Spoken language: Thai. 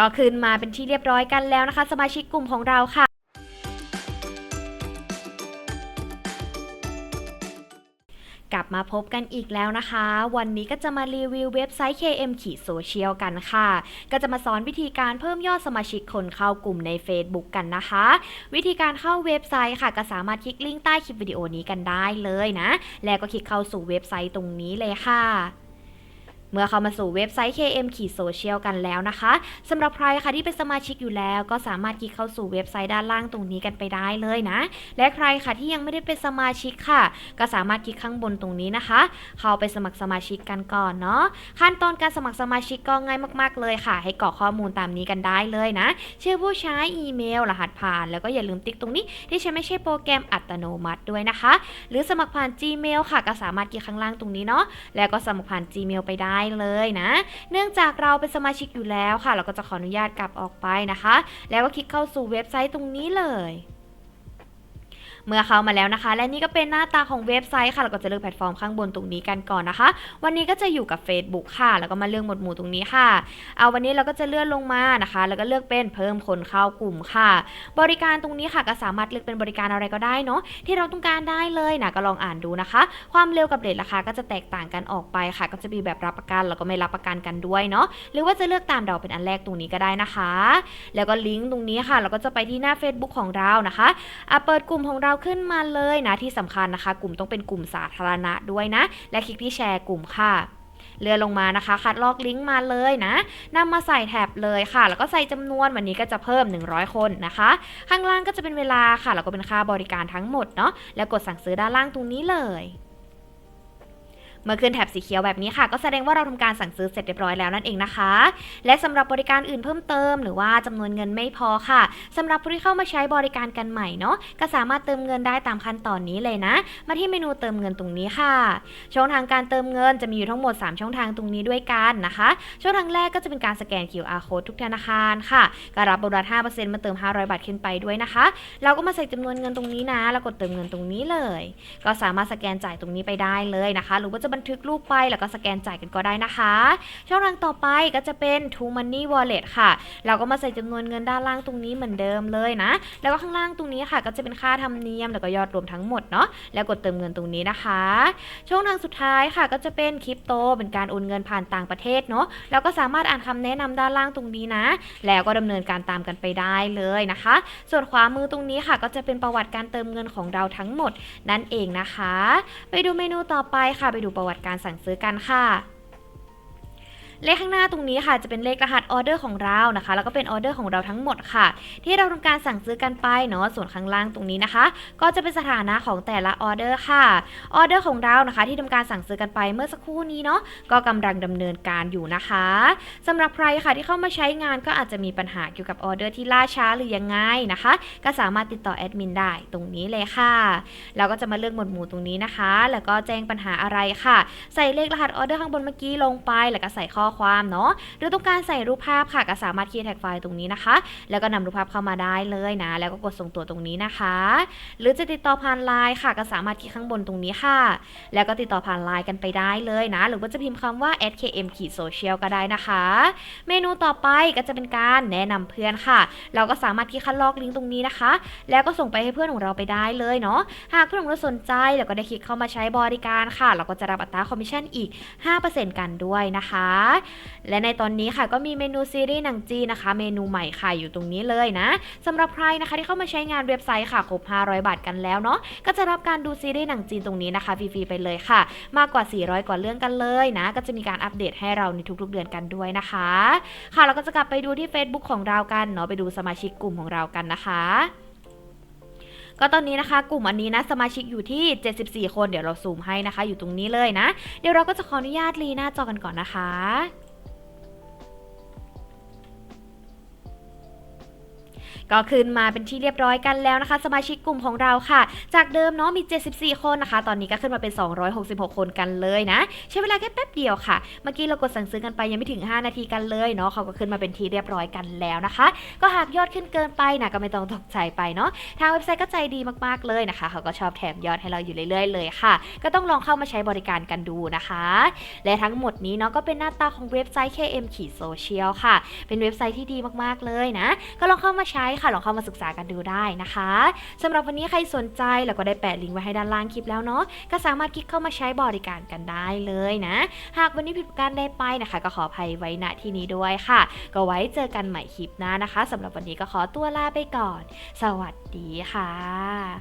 ก็ขึ้นมาเป็นที่เรียบร้อยกันแล้วนะคะ สมาชิกกลุ่มของเราค่ะกลับมาพบกันอีกแล้วนะคะ วันนี้ก็จะมารีวิวเว็บไซต์ KM ขีดโซเชียลกันค่ะ ก็จะมาสอนวิธีการเพิ่มยอดสมาชิกคนเข้ากลุ่มใน Facebook กันนะคะ วิธีการเข้าเว็บไซต์ค่ะ ก็สามารถคลิกลิงก์ใต้คลิปวิดีโอนี้กันได้เลยนะ แล้วก็คลิกเข้าสู่เว็บไซต์ตรงนี้เลยค่ะ เมื่อเข้ามาสู่เว็บไซต์ KM ขีดโซเชียลกันแล้วนะคะสำหรับใครค่ะที่เป็นสมาชิกอยู่แล้วก็สามารถคลิกเข้าสู่เว็บไซต์ด้านล่างตรงนี้กันไปได้เลยนะ และใครค่ะที่ยังไม่ได้เป็นสมาชิกค่ะ ก็สามารถคลิกข้างบนตรงนี้นะคะ เข้าไปสมัครสมาชิกกันก่อนเนาะขั้นตอนการสมัครสมาชิกก็ง่ายมากๆเลยค่ะ ให้กรอกข้อมูลตามนี้กันได้เลยนะ ชื่อผู้ใช้อีเมล รหัสผ่าน แล้วก็อย่าลืมติ๊กตรงนี้ ที่ใช้ไม่ใช่โปรแกรมอัตโนมัติด้วยนะคะ หรือสมัครผ่าน Gmail ค่ะ ก็สามารถคลิกข้างล่างตรงนี้เนาะแล้วก็สมัครผ่าน Gmail ไปได้เลยนะ เนื่องจากเราเป็นสมาชิกอยู่แล้วค่ะ เราก็จะขออนุญาตกลับออกไปนะคะ แล้วก็คลิกเข้าสู่เว็บไซต์ตรงนี้เลย เมื่อเข้ามาแล้วนะคะ และนี่ก็เป็นหน้าตาของเว็บไซต์ค่ะเราก็จะเลือกแพลตฟอร์มข้างบนตรงนี้กันก่อนนะคะ วันนี้ก็จะอยู่กับ Facebook ค่ะ แล้วก็มาเลือกหมวดหมู่ตรงนี้ค่ะ เอาวันนี้เราก็จะเลื่อนลงมานะคะ แล้วก็เลือกเป็นเพิ่มคนเข้ากลุ่มค่ะ บริการตรงนี้ค่ะก็สามารถเลือกเป็นบริการอะไรก็ได้เนาะที่เราต้องการได้เลยนะก็ลองอ่านดูนะคะ ความเร็วกับเรทราคาก็จะแตกต่างกันออกไปค่ะ ก็จะมีแบบรับประกันแล้วก็ไม่รับประกันกันด้วยเนาะหรือว่าจะเลือกตามเราเป็นอันแรกตรงนี้ก็ได้นะคะ แล้วก็ลิงก์ตรงนี้ค่ะ เราก็จะไปที่หน้า Facebook ของเรานะคะอะเปิดกลุ่มของเราขึ้นมาเลยนะที่สำคัญนะคะ กลุ่มต้องเป็นกลุ่มสาธารณะด้วยนะ และคลิกที่แชร์กลุ่มค่ะเลื่อนลงมานะคะ คัดลอกลิงก์มาเลยนะนำมาใส่แท็บเลยค่ะ แล้วก็ใส่จำนวนวันนี้ก็จะเพิ่ม 100 คนนะคะ ข้างล่างก็จะเป็นเวลาค่ะ แล้วก็เป็นค่าบริการทั้งหมดเนาะ แล้วกดสั่งซื้อด้านล่างตรงนี้เลย เมื่อขึ้นแถบสีเขียวแบบนี้ค่ะ ก็แสดงว่าเราทำการสั่งซื้อเสร็จเรียบร้อยแล้วนั่นเองนะคะ และสำหรับบริการอื่นเพิ่มเติม หรือว่าจำนวนเงินไม่พอค่ะสำหรับผู้ที่เข้ามาใช้บริการกันใหม่เนาะก็สามารถเติมเงินได้ตามขั้นตอนนี้เลยนะ มาที่เมนูเติมเงินตรงนี้ค่ะ ช่องทางการเติมเงินจะมีอยู่ทั้งหมด 3 ช่องทางตรงนี้ด้วยกันนะคะ ช่องทางแรกก็จะเป็นการสแกน QR code ทุกธนาคารค่ะก็รับโบนัส5%มาเติม 500 บาทขึ้นไปด้วยนะคะ เราก็มาใส่จำนวนเงินตรงนี้นะ แล้วกดเติมเงินตรงนี้เลย ก็สามารถสแกนจ่ายตรงนี้ไปได้เลยนะคะ หรือว่าจะบันทึกรูปไปแล้วก็สแกนจ่ายกันก็ได้นะคะ ช่องทางต่อไปก็จะเป็น True Money Wallet ค่ะ เราก็มาใส่จำนวนเงินด้านล่างตรงนี้เหมือนเดิมเลยนะ แล้วก็ข้างล่างตรงนี้ค่ะ ก็จะเป็นค่าธรรมเนียมแล้วก็ยอดรวมทั้งหมดเนาะ แล้วกดเติมเงินตรงนี้นะคะ ช่องทางสุดท้ายค่ะก็จะเป็นคริปโตเป็นการโอนเงินผ่านต่างประเทศเนาะ แล้วก็สามารถอ่านคำแนะนำด้านล่างตรงนี้นะ แล้วก็ดำเนินการตามกันไปได้เลยนะคะ ส่วนขวามือตรงนี้ค่ะ ก็จะเป็นประวัติการเติมเงินของเราทั้งหมดนั่นเองนะคะ ไปดูเมนูต่อไปค่ะ ไปดูประประวัติการสั่งซื้อกันค่ะ เลขข้างหน้าตรงนี้ค่ะจะเป็นเลขรหัสออเดอร์ของเรานะคะ แล้วก็เป็นออเดอร์ของเราทั้งหมดค่ะ ที่เราทำการสั่งซื้อกันไปเนาะส่วนข้างล่างตรงนี้นะคะ ก็จะเป็นสถานะของแต่ละออเดอร์ค่ะออเดอร์ของเรานะคะ ที่ทำการสั่งซื้อกันไปเมื่อสักครู่นี้เนาะก็กำลังดำเนินการอยู่นะคะสำหรับใครค่ะที่เข้ามาใช้งานก็อาจจะมีปัญหาเกี่ยวกับออเดอร์ที่ล่าช้าหรือยังไงนะคะ ก็สามารถติดต่อแอดมินได้ตรงนี้เลยค่ะเราก็จะมาเลือกหมวดหมู่ตรงนี้นะคะ แล้วก็แจ้งปัญหาอะไรค่ะ ใส่เลขรหัสออเดอร์ข้างบนเมื่อกี้ลงไป แล้วก็ใส่ข้อความเนาะหรือต้องการใส่รูปภาพค่ะก็สามารถคีย์แท็กไฟล์ตรงนี้นะคะ แล้วก็นำรูปภาพเข้ามาได้เลยนะ แล้วก็กดส่งตัวตรงนี้นะคะ หรือจะติดต่อผ่านไลน์ค่ะก็สามารถคลิกข้างบนตรงนี้ค่ะ แล้วก็ติดต่อผ่านไลน์กันไปได้เลยนะ หรือว่าจะพิมพ์คำว่า @km ขีด social ก็ได้นะคะ เมนูต่อไปก็จะเป็นการแนะนำเพื่อนค่ะ เราก็สามารถคลิกคัดลอกลิงก์ตรงนี้นะคะ แล้วก็ส่งไปให้เพื่อนของเราไปได้เลยเนาะหากเพื่อนของเราสนใจแล้วก็ได้คลิกเข้ามาใช้บริการค่ะ เราก็จะรับอัตราคอมมิชชั่นอีก 5%กันด้วยนะคะและในตอนนี้ค่ะก็มีเมนูซีรีส์หนังจีนนะคะ เมนูใหม่ค่ะอยู่ตรงนี้เลยนะสำหรับใครนะคะที่เข้ามาใช้งานเว็บไซต์ค่ะครบ 500 บาทกันแล้วเนาะก็จะรับการดูซีรีส์หนังจีนตรงนี้นะคะฟรีๆไปเลยค่ะ มากกว่า 400 กว่าเรื่องกันเลยนะ ก็จะมีการอัปเดตให้เราในทุกๆเดือนกันด้วยนะคะ ค่ะเราก็จะกลับไปดูที่ Facebook ของเรากันเนาะไปดูสมาชิกกลุ่มของเรากันนะคะ ก็ตอนนี้นะคะ กลุ่มอันนี้นะสมาชิกอยู่ที่ 74 คนเดี๋ยวเราซูมให้นะคะ อยู่ตรงนี้เลยนะ เดี๋ยวเราก็จะขออนุญาตรีหน้าจอกันก่อนนะคะ ก็ขึ้นมาเป็นที่เรียบร้อยกันแล้วนะคะ สมาชิกกลุ่มของเราค่ะ จากเดิมเนาะมี 74 คนนะคะ ตอนนี้ก็ขึ้นมาเป็น 266 คนกันเลยนะ ใช้เวลาแค่แป๊บเดียวค่ะ เมื่อกี้เรากดสั่งซื้อกันไปยังไม่ถึง 5 นาทีกันเลยเนาะเขาก็ขึ้นมาเป็นที่เรียบร้อยกันแล้วนะคะ ก็หากยอดขึ้นเกินไปนะก็ไม่ต้องตกใจไปเนาะทางเว็บไซต์ก็ใจดีมากๆเลยนะคะ เขาก็ชอบแถมยอดให้เราอยู่เรื่อยๆ เลยค่ะ ก็ต้องลองเข้ามาใช้บริการกันดูนะคะ และทั้งหมดนี้เนาะก็เป็นหน้าตาของเว็บไซต์ KM ขีดโซเชียลค่ะ เป็นเว็บไซต์ที่ดีมากๆเลยนะ ก็ลองเข้ามาใช้ค่ะลองเข้ามาศึกษากันดูได้นะคะสำหรับวันนี้ใครสนใจเราก็ได้แปะลิงก์ไว้ให้ด้านล่างคลิปแล้วเนาะก็สามารถคลิกเข้ามาใช้บริการกันได้เลยนะ หากวันนี้ผิดการใดไปนะคะ ก็ขออภัยไว้ณที่นี้ด้วยค่ะ ก็ไว้เจอกันใหม่คลิปหน้านะคะสำหรับวันนี้ก็ขอตัวลาไปก่อน สวัสดีค่ะ